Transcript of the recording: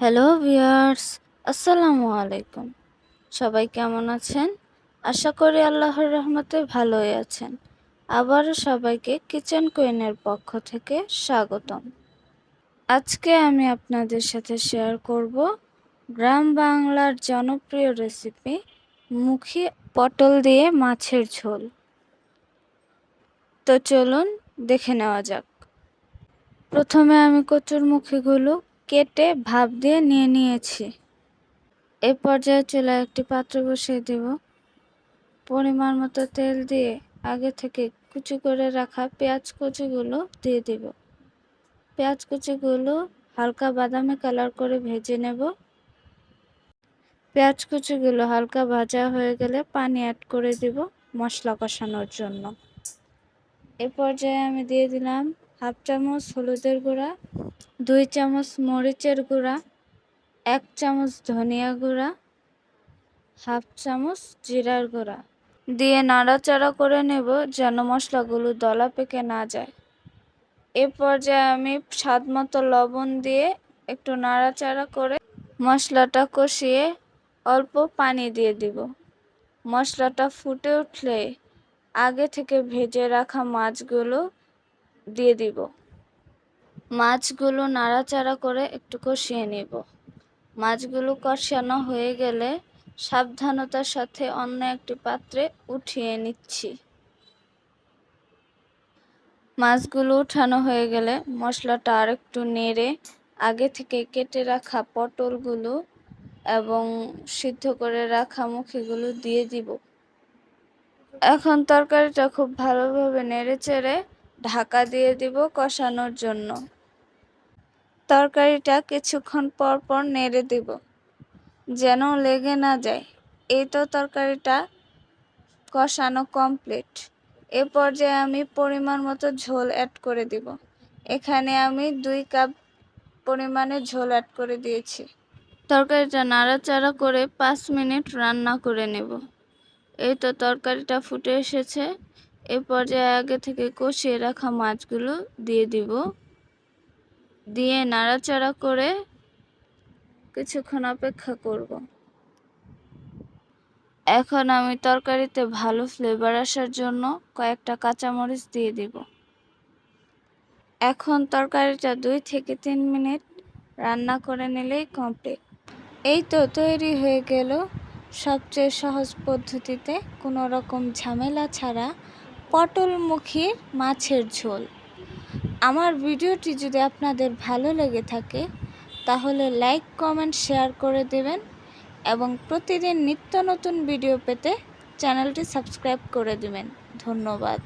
Hello viewers আসসালামু আলাইকুম সবাই কেমন আছেন? আশা করি আল্লাহর রহমতে ভালোই আছেন। আবারও সবাইকে কিচেন কুইনের পক্ষ থেকে স্বাগতম। আজকে আমি আপনাদের সাথে শেয়ার করব গ্রাম বাংলার জনপ্রিয় রেসিপি মুখী পটল দিয়ে মাছের ঝোল। তো চলুন দেখে নেওয়া যাক। প্রথমে আমি কচুর মুখিগুলো কেটে ভাপ দিয়ে নিয়ে নিয়েছি। এ পর্যায়ে চুলায় একটি পাত্র বসিয়ে দেব। পরিমাণ মতো তেল দিয়ে আগে থেকে কুচি করে রাখা পেঁয়াজ কুচিগুলো দিয়ে দেব। পেঁয়াজ কুচিগুলো হালকা বাদামি কালার করে ভেজে নেব। পেঁয়াজ কুচিগুলো হালকা ভাজা হয়ে গেলে পানি অ্যাড করে দেব মশলা কষানোর জন্য। এ পর্যায়ে আমি দিয়ে দিলাম হাফ চামচ হলুদের গুঁড়া দুই চামচ মরিচের গুঁড়া, এক চামচ ধনিয়া গুঁড়া, হাফ চামচ জিরার গুঁড়া। দিয়ে নাড়াচাড়া করে নেব যেন মশলাগুলো দলা পেকে না যায়। এ পর্যায়ে আমি স্বাদ মতো লবণ দিয়ে একটু নাড়াচাড়া করে মশলাটা কষিয়ে অল্প পানি দিয়ে দিব। মশলাটা ফুটে উঠলে আগে থেকে ভেজে রাখা মাছগুলো দিয়ে দিব। মাছগুলো নাড়াচাড়া করে একটু কষিয়ে নেব। মাছগুলো কষানো হয়ে গেলে সাবধানতার সাথে অন্য একটি পাত্রে উঠিয়ে নিচ্ছি। মাছগুলো উঠানো হয়ে গেলে মশলাটা আর একটু নেড়ে আগে থেকে কেটে রাখা পটলগুলো এবং সিদ্ধ করে রাখা মুখিগুলো দিয়ে দিব। এখন তরকারিটা খুব ভালোভাবে নেড়ে চেড়ে ঢাকা দিয়ে দিব কষানোর জন্য। তরকারিটা কিছুক্ষণ পর পর নেড়ে দিব, যেন লেগে না যায়। এই তো তরকারিটা কষানো কমপ্লিট এ পর্যায়ে আমি পরিমাণ মতো ঝোল অ্যাড করে দিব। এখানে আমি দুই কাপ পরিমাণে ঝোল অ্যাড করে দিয়েছি। তরকারিটা নাড়াচাড়া করে পাঁচ মিনিট রান্না করে নেব। এই তো তরকারিটা ফুটে এসেছে। এ পর্যায়ে আগে থেকে কষিয়ে রাখা মাছগুলো দিয়ে দিব। দিয়ে নাড়াচাড়া করে কিছুক্ষণ অপেক্ষা করব। এখন আমি তরকারিতে ভালো ফ্লেভার আসার জন্য কয়েকটা কাঁচামরিচ দিয়ে দিব। এখন তরকারিটা দুই থেকে তিন মিনিট রান্না করে নিলেই কমপ্লিট এই তো তৈরি হয়ে গেল সবচেয়ে সহজ পদ্ধতিতে। কোনো রকম ঝামেলা ছাড়া পটলমুখীর মাছের ঝোল। আমার ভিডিওটি যদি আপনাদের ভালো লেগে থাকে, তাহলে লাইক, কমেন্ট, শেয়ার করে দেবেন এবং প্রতিদিন নিত্য নতুন ভিডিও পেতে চ্যানেলটি সাবস্ক্রাইব করে দেবেন। ধন্যবাদ।